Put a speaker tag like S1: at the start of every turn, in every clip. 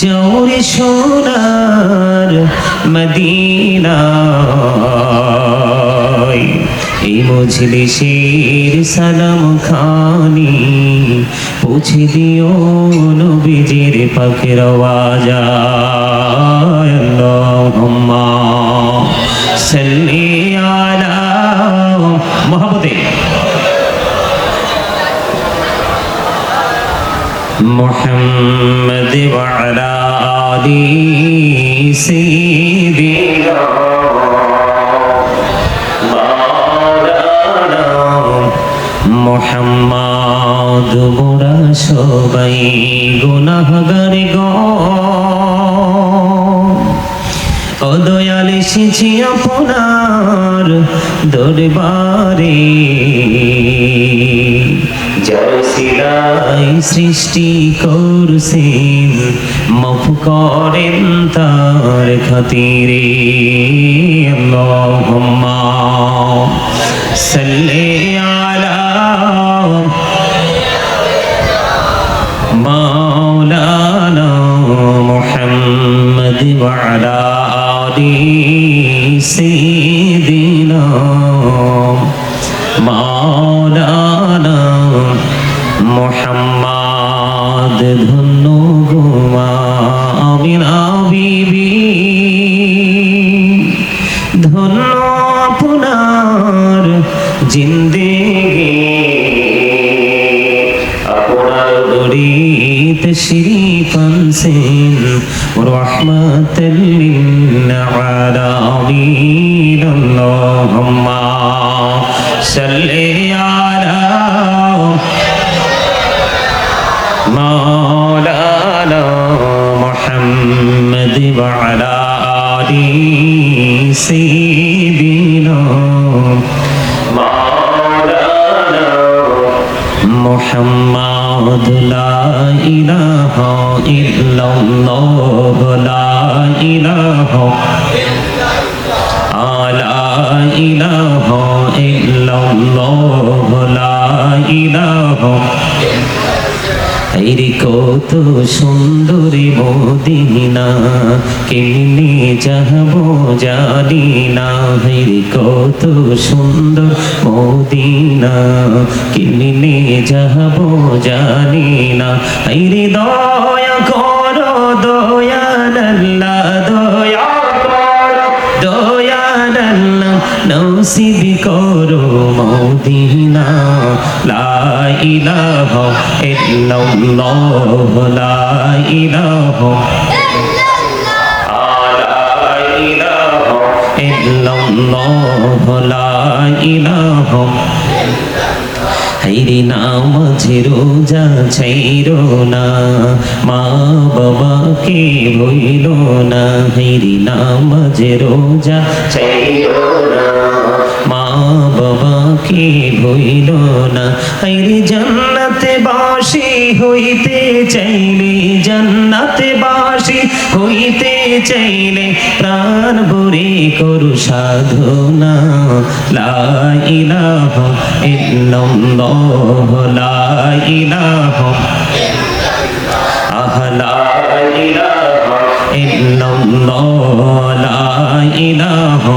S1: জৌরে সোনার মদিনা এই মজলিসের সালাম খানি পৌঁছে দিও নবীজির পাখির আওয়াজ محمد وعلى آل سيدنا مولانا মোহাম্মদ মোরা সবাই গুনাহগার গো ও দয়াল এসেছি আপনার দরবারে। শিলাই সৃষ্টি করছেন মফ করেন তার খাতিরে। আল্লাহুম্মা সাল্লি আলা ধন্য আপনার জিন্দেগি আপনার দরিত শ্রী পানসেন রহমতুল্লিল আলামিন আল্লাহুম্মা সাল্লি আলা مولانا محمد وعلى آل سيدنا مولانا محمد لا إله إلا الله لا إله لا إله إلا الله لا إله এরি কত সুন্দরী কত সুন্দর মদিনা। কেমনি যাব জানি না। হেরি দয়া করো দয়াল্লা দয়া করো দয়াল্লা নসিব করো মদিনা। লা ইলাহা ইল্লাল্লাহ, লা ইল্লাল্লাহ, লা ইলাহা হাইরে নামাজে রোজা ছাইরো না, মা বাবাকে ভইল না। হাইরে নামাজে রোজা ছাইরো না। বাবাকে ভইল না। জান্নাতে বাসি হইতে চাইলে, জান্নাতে বাসি হইতে চাইলে প্রাণ ভরে করু সাধনা। লা ইলাহা ইল্লাল্লাহ, লা ইলাহা আহ, লা ইলাহা ইল্লাল্লাহ, লা ইলাহা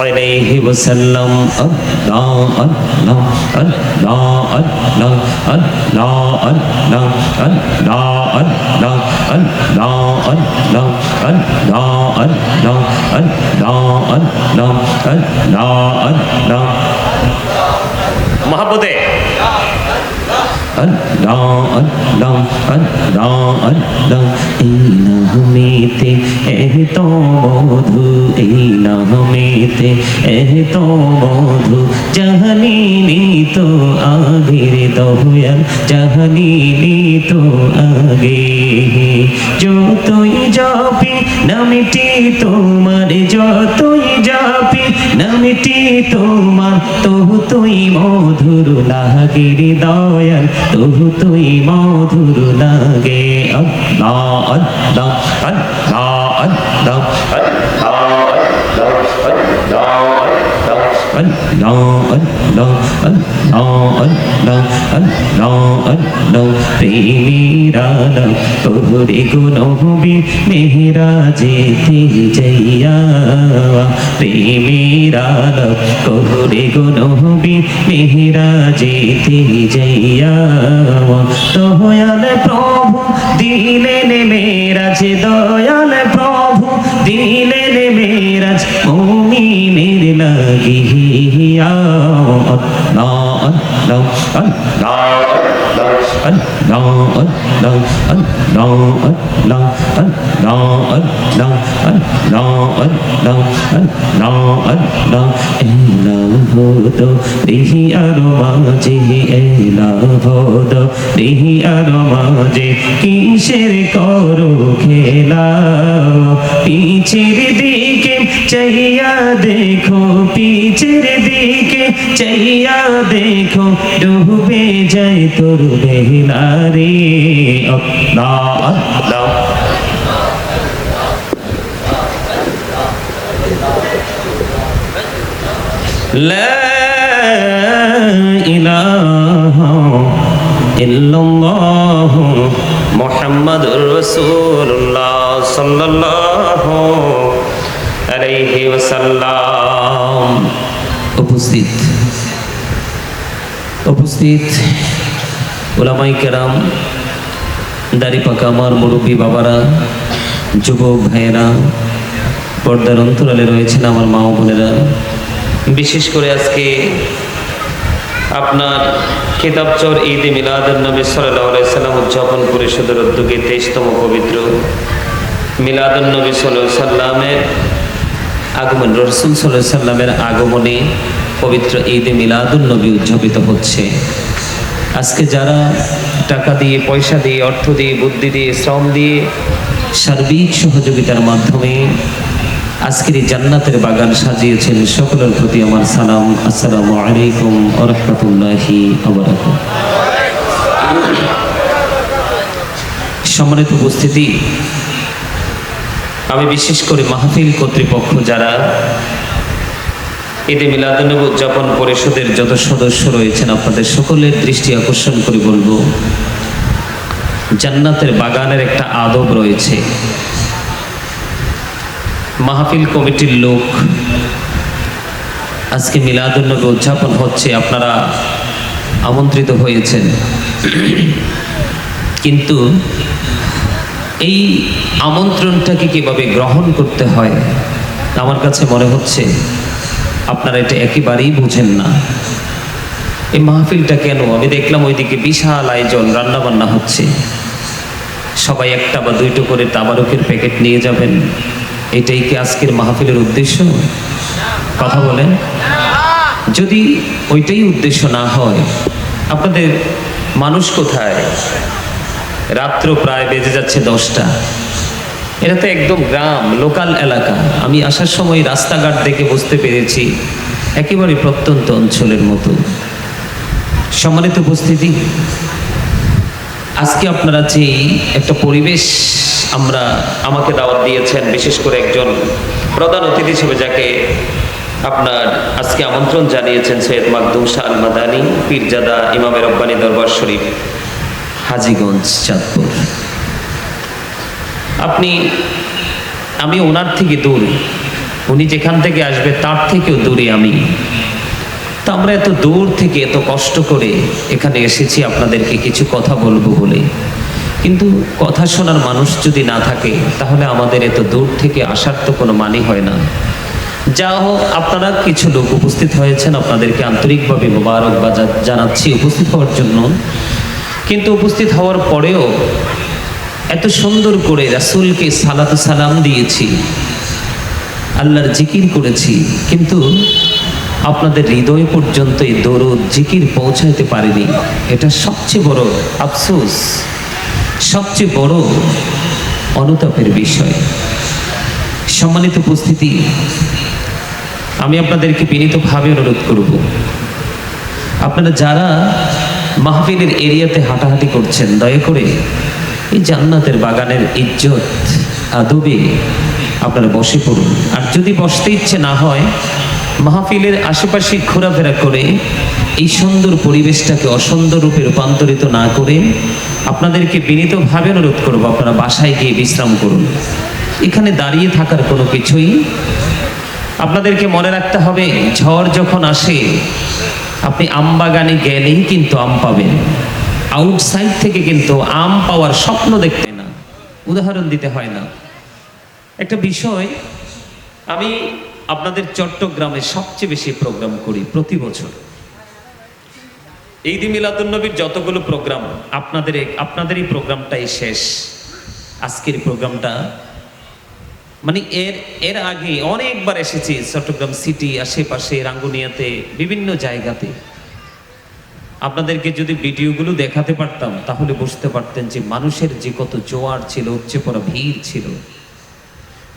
S1: আলাইহি ওয়াসাল্লাম আল্লাহ আল্লাহ আল্লাহ আল্লাহ আল্লাহ আল্লাহ আল্লাহ আল্লাহ আল্লাহ আল্লাহ আল্লাহ আল্লাহ আল্লাহ আল্লাহ আল্লাহ আল্লাহ মহাপদে আল্লাহ আল্লাহ আল্লাহ আল্লাহ এই নামেতে এহ তো মধু এই নামেতে তো মধু জাহানিনি তো আগের দয়াল জাহানিনি তো আগে যতই যাবি নামটি তোমার যতই যাবি নামটি তোমার তবু তুই মধুর লাগে দয়াল তবু তুই মধুর লাগে আল্লাহ আল্লাহ আল্লাহ আল্লাহ আল্লাহ আল্লাহ আল্লাহ তোরে গুনবি মেহরা যেতে যাইয়া প্রেমীরানা তোরে গুনবি মেহরা যেতে যাইয়া দয়াল প্রভু দিলেন মেরাজ দয়াল রিহি আর আর কিসের করো খেলা পিছের দিকে চাইয়া দেখো পিছের দিকে চাইয়া দেখো ডুবে যায় তোর বেহলা রে আল্লাহ আল্লাহ لا إله إلا الله محمد رسول الله صلى الله عليه আলাইহি ওয়াসাল্লাম। উপস্থিত। উপস্থিত ওলামাই কেরাম দাড়ি পাকা আমার মুরব্বী বাবারা, যুবক ভাইয়েরা, পর্দার অন্তরালে রয়েছেন আমার মা বোনেরা। বিশেষ করে আজকে আপনার কিতাবচর ঈদে মিলাদুল নবী সাল্লাম উদযাপন পরিষদের উদ্যোগে তেইশতম পবিত্র মিলাদুল নবী সাল্লামের আগমন, রসুল সাল্লামের আগমনে পবিত্র ঈদ মিলাদুল নবী উদযাপিত হচ্ছে। আজকে যারা টাকা দিয়ে, পয়সা দিয়ে, অর্থ দিয়ে, বুদ্ধি দিয়ে, শ্রম দিয়ে সার্বিক সহযোগিতার মাধ্যমে আজকের এই জান্নাতের বাগান সাজিয়েছেন, সকলের প্রতি আমার সালাম। আসসালামু আলাইকুম আ রহমতুল্লাহি সম্মানিত উপস্থিতি আমি বিশেষ করে মাহফিল কর্তৃপক্ষ যারা ঈদে মিলাদুন্নবী উদযাপন পরিষদের যত সদস্য রয়েছেন, আপনাদের সকলের দৃষ্টি আকর্ষণ করে বলব, জান্নাতের বাগানের একটা আদব রয়েছে। মাহফিল কমিটির লোক, আজকে মিলাদুন্নবী উদযাপন হচ্ছে, আপনারা আমন্ত্রিত হয়েছেন। কিন্তু এই আমন্ত্রণটাকে কীভাবে গ্রহণ করতে হয়? আমার কাছে মনে হচ্ছে আপনারা এটা একেবারেই বুঝেন না। এই মাহফিলটা কেন? আমি দেখলাম ওইদিকে বিশাল আয়োজন রান্না বান্না হচ্ছে। সবাই একটা বা দুইটো করে তাবারকের প্যাকেট নিয়ে যাবেন। এটাই কি আজকের মাহফিলের উদ্দেশ্য? কথা বলেন। যদি ওইটাই উদ্দেশ্য না হয়, আপনাদের মানুষ কোথায়? রাত্র প্রায় বেজে যাচ্ছে দশটা। এটা তো একদম গ্রাম, লোকাল এলাকা। আমি আসার সময় রাস্তাঘাট দেখে বুঝতে পেরেছি একেবারে প্রত্যন্ত অঞ্চলের মতো। সম্মানিত উপস্থিতি, আজকে আপনারা যে একটা পরিবেশ আমরা আমাকে দাওয়াত দিয়েছেন, বিশেষ করে একজন প্রধান অতিথি হিসেবে যাকে আপনার আজকে আমন্ত্রণ জানিয়েছেন, সৈয়দ মাকদুম শাহ আল মাদানী পীরজাদা ইমামের রব্বানী দরবার শরীফ। হাজিগঞ্জ, চাঁদপুর। আপনি, আমি ওনার থেকে দূর। উনি যেখান থেকে আসবে, তার থেকেও দূরে আমি। তা আমরা এত দূর থেকে এত কষ্ট করে এখানে এসেছি, আপনাদেরকে কিছু কথা বলব বলে। কিন্তু কথা শোনার মানুষ যদি না থাকে, তাহলে আমাদের এত দূর থেকে আসার তো কোনো মানে হয় না। যা হোক, আপনারা কিছু লোক উপস্থিত হয়েছেন, আপনাদেরকে আন্তরিকভাবে মোবারকবাদ জা- জানাচ্ছি। উপস্থিত হওয়ার জন্য কিন্তু উপস্থিত হওয়ার পরেও এত সুন্দর করে রাসূলকে সালাত সালাম দিয়েছি, আল্লাহর জিকির করেছি, কিন্তু আপনাদের হৃদয় পর্যন্ত এই দরদ, জিকির পৌঁছাইতে পারেনি। এটা সবচেয়ে বড় আফসোস, সবচেয়ে বড় অনুতাপের বিষয়। সম্মানিত উপস্থিতি, আমি আপনাদেরকে বিনীতভাবে অনুরোধ করব। আপনারা যারা মাহফিলের এরিয়াতে হাঁটাহাঁটি করছেন। দয়া করে এই জান্নাতের বাগানের ইজ্জত আদবে আপনারা বসে পড়ুন। আর যদি বসতে ইচ্ছে না হয়, মাহফিলের আশেপাশে ঘোরাফেরা করে এই সুন্দর পরিবেশটাকে অসুন্দর রূপে রূপান্তরিত না করে আপনাদেরকে বিনীতভাবে অনুরোধ করব, আপনারা বাসায় গিয়ে বিশ্রাম করুন। এখানে দাঁড়িয়ে থাকার কোনো কিছুই আপনাদেরকে মনে রাখতে হবে, ঝড় যখন আসে আপনি আম বাগানে গেলেই কিন্তু আম পাবেন। আউটসাইড থেকে কিন্তু আম পাওয়ার স্বপ্ন দেখতে না। উদাহরণ দিতে হয় না। একটা বিষয়, আমি আপনাদের চট্টগ্রামে সবচেয়ে বেশি প্রোগ্রাম করি প্রতি বছর। ঈদ মিলাদুন্নবীর যতগুলো প্রোগ্রাম আপনাদের আপনাদের এই প্রোগ্রামটাই শেষ। আজকের প্রোগ্রামটা মানে এর এর আগে অনেকবার এসেছি চট্টগ্রাম সিটি আশেপাশে রাঙ্গুনিয়াতে, বিভিন্ন জায়গাতে। আপনাদেরকে যদি ভিডিওগুলো দেখাতে পারতাম, তাহলে বুঝতে পারতেন যে মানুষের যে কত জোয়ার ছিল উচ্চে পড়া ভিড় ছিল।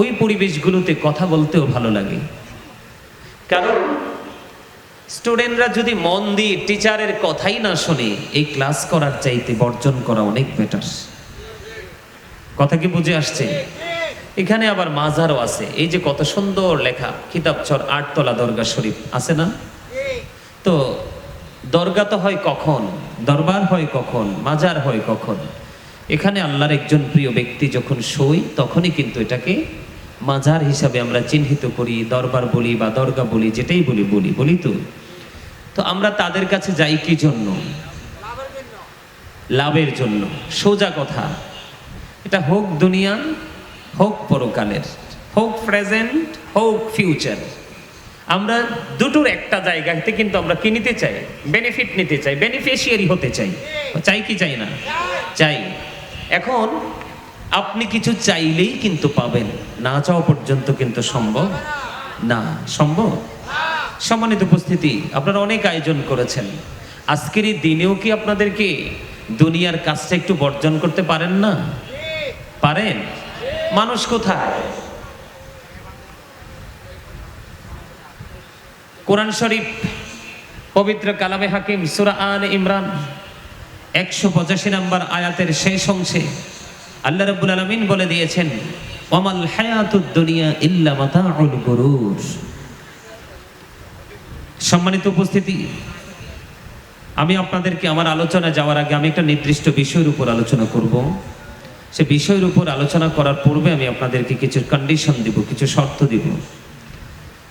S1: ওই পরিবেশগুলোতে কথা বলতেও ভালো লাগে। কারণ স্টুডেন্টরা যদি মন দিয়ে টিচারের কথাই না শোনে, এই ক্লাস করার চাইতে বর্জন করা অনেক বেটার কথা কি বুঝে আসছে? এখানে আবার মাজারও আছে। এই যে কত সুন্দর লেখা কিতাবচর আটতলা দরগা শরীফ, আছে না? তো দরগা তো হয় কখন? দরবার হয় কখন? মাজার হয় কখন? এখানে আল্লাহর একজন প্রিয় ব্যক্তি যখন সই, তখনই কিন্তু এটাকে মাজার হিসাবে আমরা চিহ্নিত করি, দরবার বলি বা দরগা বলি, যেটাই বলি বলি বলি তো। তো আমরা তাদের কাছে যাই কি জন্য? লাভের জন্য। সোজা কথা। এটা হোক দুনিয়া হোক পরকালের, হোক প্রেজেন্ট হোক ফিউচার আমরা দুটোর একটা জায়গাতে কিন্তু আমরা কি নিতে চাই? বেনিফিট নিতে চাই বেনিফিশিয়ারি হতে চাই। চাই কি চাই না? চাই। এখন আপনি কিছু চাইলেই কিন্তু পাবেন। না চাওয়া পর্যন্ত কিন্তু সম্ভব না। সম্ভব? সম্মানিত উপস্থিতি, আপনারা অনেক আয়োজন করেছেন। আজকের এই দিনেও কি আপনাদেরকে দুনিয়ার কাজটা একটু বর্জন করতে পারেন না? পারেন? মানুষ কোথায়? কোরআন শরীফ, পবিত্র কালামে হাকিম, সুরা আল ইমরান, একশো পঁচাশি নম্বর আয়াতের শেষ অংশে আল্লাহ রাব্বুল আলামিন বলে দিয়েছেন ওমাল হায়াতুদ ইল্লা মাতাউল গুরুর। সম্মানিত উপস্থিতি, আমি আপনাদেরকে আমার আলোচনা যাওয়ার আগে আমি একটা নির্দিষ্ট বিষয়ের উপর আলোচনা করব। সে বিষয়ের উপর আলোচনা করার পূর্বে আমি আপনাদেরকে কিছু কন্ডিশন দিব, কিছু শর্ত দিব।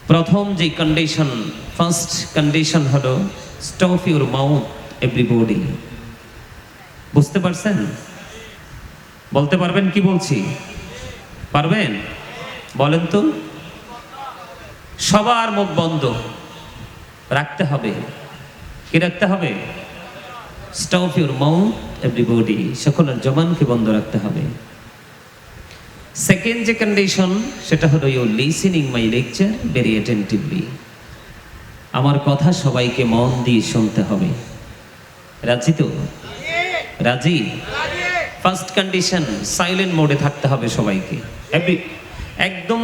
S1: প্রথম যে কন্ডিশন ফার্স্ট কন্ডিশন হলো স্টপ ইউর মাউথ এভরিবডি বুঝতে পারছেন? বলতে পারবেন কি বলছি? পারবেন? বলেন তো। সবার মুখ বন্ধ। রাখতে হবে। কি রাখতে হবে? স্টপ ইউর মাউথ এভরিবডি সকলের জবানকে বন্ধ রাখতে হবে। সেকেন্ড যে কন্ডিশন সেটা হলো you listening my lecture very attentively আমার কথা সবাইকে মন দিয়ে শুনতে হবে। রাজি তো? রাজি? ফার্স্ট কন্ডিশন সাইলেন্ট মোডে থাকতে হবে সবাইকে। একদম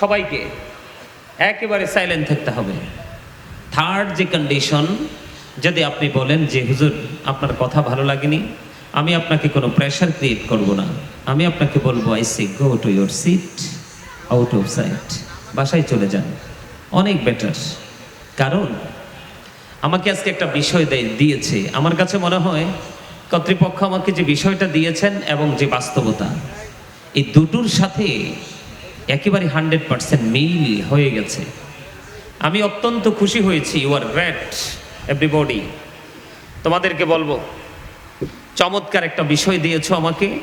S1: সবাইকে একেবারে সাইলেন্ট থাকতে হবে। থার্ড যে কন্ডিশন যদি আপনি বলেন যে, হুজুর, আপনার কথা ভালো লাগেনি, আমি আপনাকে কোনো প্রেশার ক্রিয়েট করব না। আমি আপনাকে বলব I see go to your seat out of sight বাসায় চলে যান। অনেক বেটার কারণ, আমাকে আজকে একটা বিষয় দেয়- দিয়েছে। আমার কাছে মনে হয়, কর্তৃপক্ষ আমাকে যে বিষয়টা দিয়েছেন এবং যে বাস্তবতা, এই দুটোর সাথে একেবারে হান্ড্রেড পার্সেন্ট মিল হয়ে গেছে। আমি অত্যন্ত খুশি হয়েছি। ইউ আর গ্রেট এভরিবডি তোমাদেরকে বলব, চমৎকার একটা বিষয় দিয়েছ আমাকে।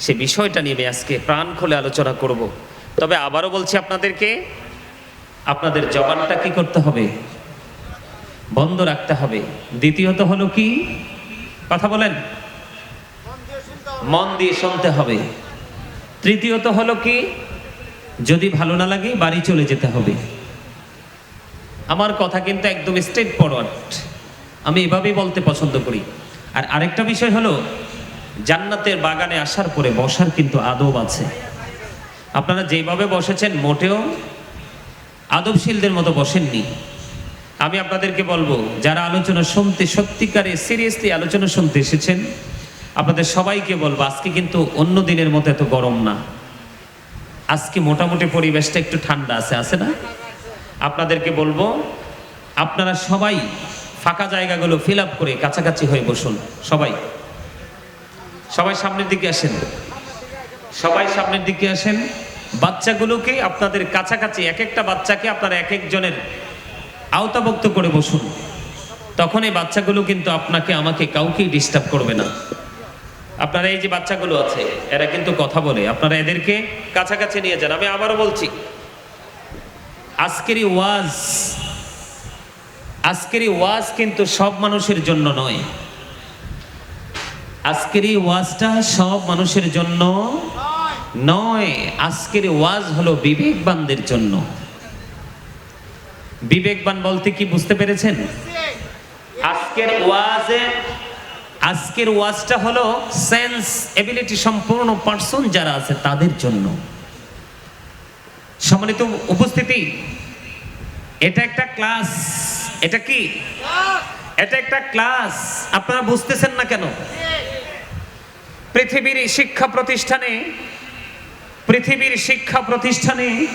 S1: সে বিষয়টা নিয়ে আজকে প্রাণ খুলে আলোচনা করব। তবে আবারও বলছি আপনাদেরকে, আপনাদের জবানটা কি করতে হবে? বন্ধ রাখতে হবে। দ্বিতীয়ত হলো কি? কথা বলেন। মন দিয়ে শুনতে হবে। তৃতীয়ত হলো কি? যদি ভালো না লাগে, বাড়ি চলে যেতে হবে। আমার কথা কিন্তু একদম স্ট্রেট ফরওয়ার্ড আমি এভাবেই বলতে পছন্দ করি। আর আরেকটা বিষয় হলো, জান্নাতের বাগানে আসার পরে বসার কিন্তু আদব আছে। আপনারা যেভাবে বসেছেন, মোটেও আদবশীলদের মতো বসেননি। আমি আপনাদেরকে বলব, যারা আলোচনা শুনতে, সত্যিকারে সিরিয়াসলি আলোচনা শুনতে এসেছেন, আপনাদের সবাইকে বলব, আজকে কিন্তু অন্য দিনের মতো এত গরম না। আজকে মোটামুটি পরিবেশটা একটু ঠান্ডা আছে আছে না? আপনাদেরকে বলব, আপনারা সবাই ফাঁকা জায়গাগুলো ফিল আপ করে কাছাকাছি হয়ে বসুন, সবাই। সবাই সামনের দিকে আসেন। সবাই সামনের দিকে আসেন। বাচ্চাগুলোকে আপনাদের কাছাকাছি এক একটা বাচ্চাকে আপনারা এক একজনের আওতাভুক্ত করে বসুন। তখন এই বাচ্চাগুলো কিন্তু আপনাকে, আমাকে কাউকেই ডিস্টার্ব করবে না। আপনারা এই যে বাচ্চাগুলো আছে, এরা কিন্তু কথা বলে। আপনারা এদেরকে কাছাকাছি নিয়ে যান। আমি আবারও বলছি আজকের ওয়াজ আজকের ওয়াজ কিন্তু সব মানুষের জন্য নয়। আজকের ওয়াজটা সব মানুষের জন্য নয়। আজকের ওয়াজ হলো বিবেকবানদের জন্য। বিবেকবান বলতে কি বুঝতে পেরেছেন? আজকের ওয়াজে, আজকের ওয়াজটা হলো সেন্স, এবিলিটি সম্পূর্ণ পার্সন যারা আছে তাদের জন্য। সম্মানিত উপস্থিতি, এটা একটা ক্লাস, এটা কি? এটা একটা ক্লাস, আপনারা বুঝতেছেন না কেন? পৃথিবীর শিক্ষা প্রতিষ্ঠানে, পৃথিবীর শিক্ষা প্রতিষ্ঠানে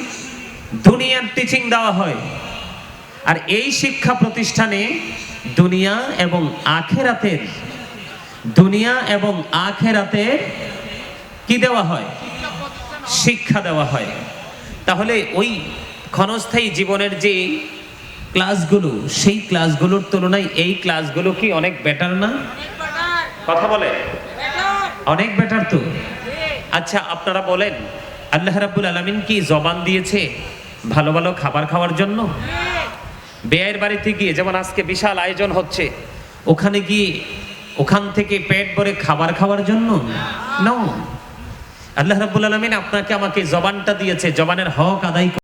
S1: দুনিয়ার টিচিং দেওয়া হয়। আর এই শিক্ষা প্রতিষ্ঠানে দুনিয়া এবং আখেরাতের, দুনিয়া এবং আখেরাতের কি দেওয়া হয়? শিক্ষা দেওয়া হয়। তাহলে ওই ক্ষণস্থায়ী জীবনের যে ক্লাসগুলো, সেই ক্লাসগুলোর তুলনায় এই ক্লাসগুলো কি অনেক বেটার না? কথা বলে? অনেক বেটার তো? আচ্ছা আপনারা বলেন, আল্লাহ রাব্বুল আলামিন কি জবান দিয়েছে ভালো ভালো খাবার খাওয়ার জন্য? বেয়ের বাড়িতে গিয়ে, যেমন আজকে বিশাল আয়োজন হচ্ছে, ওখানে গিয়ে ওখান থেকে পেট ভরে খাবার খাওয়ার জন্য? ন আল্লাহ রাব্বুল আলামিন আপনাকে আমাকে জবানটা দিয়েছে জবানের হক আদায়